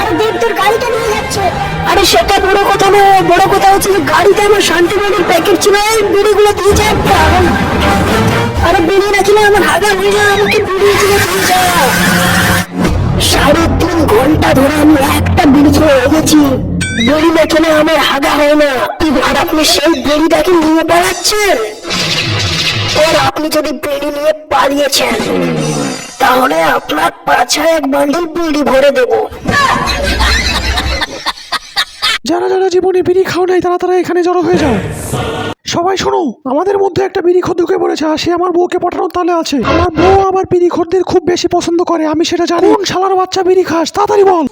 আরে দেব, তোর গাড়িটা নিয়ে যাচ্ছে। আরে সেটা বড় কথা নয়, বড় কথা হচ্ছে যে গাড়িতে আমার শান্তিবাড়ির প্যাকেট ছিল, এই বিড়িগুলো যা একটা আরে বিড়ি না, আমার হাগা হয়ে যায় আমাকে বিড়ি যা। সাড়ে তিন ঘণ্টা ধরে আমি একটা বিড়ি খেয়ে গেছি বিড়ি না খেলে আমার হাগা হয় না। আর আপনি সেই বিড়িটাকে নিয়ে বেড়াচ্ছেন? আর আপনি যদি বিড়ি নিয়ে পালিয়েছেন তাহলে আপনার পাছায় এক বান্ডিল বিড়ি ভরে দেবো। যারা যারা জীবনে বিড়ি খাও নাই তারা তারা এখানে জড়ো হয়ে যাও। সবাই শোনো আমাদের মধ্যে একটা বিড়ি খোর ঢুকে পড়েছে আর সে আমার বউকে পাঠানোর তালে আছে। আমার বউ আমার বিড়ি খোরদের খুব বেশি পছন্দ করে আমি সেটা জানি। কোন শালার বাচ্চা বিড়ি খাস তাড়াতাড়ি বল।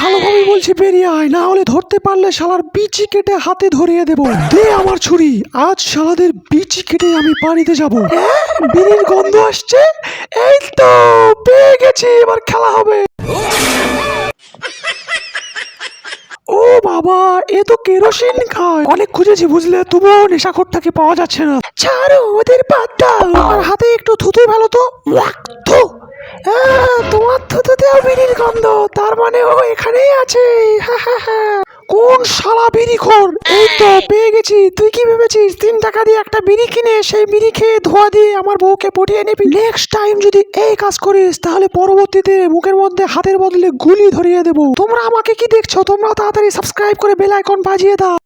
ভালোভাবে বলছি, বেরিয়ে আয়, না হলে ধরতে পারলে শালার বিচি কেটে হাতে ধরিয়ে দেব। দে আমার ছুরি, আজ শালাদের বিচি কেটে আমি বাড়িতে যাব। বিড়ির গন্ধ আসছে? এই তো, পেয়ে গেছি, এবার খেলা হবে। ও বাবা, এ তো কেরোসিন খায়। অনেক খুঁজেছি বুঝলে, তবুও নেশাখোরটাকে পাওয়া যাচ্ছে না। ছাড়ো, ওদের বাদ দাও। আমার হাতে একটু থুতু ভালো তো। তোমার থুতুতেও গন্ধ তার মানে ও এখানেই আছে। কোন শালা বিড়ি খোর এই তো পেয়ে গেছি। তুই কি ভেবেছিস? তিন টাকা দিয়ে একটা বিড়ি কিনে সেই বিড়ি খেয়ে ধোয়া দিয়ে আমার বউকে পটিয়ে নিবি? নেক্সট টাইম যদি এই কাজ করিস তাহলে পরবর্তীতে মুখের মধ্যে হাতের বদলে গুলি ধরিয়ে দেবো। তোমরা আমাকে কি দেখছ? তোমরা তাড়াতাড়ি সাবস্ক্রাইব করে বেল আইকন বাজিয়ে দাও।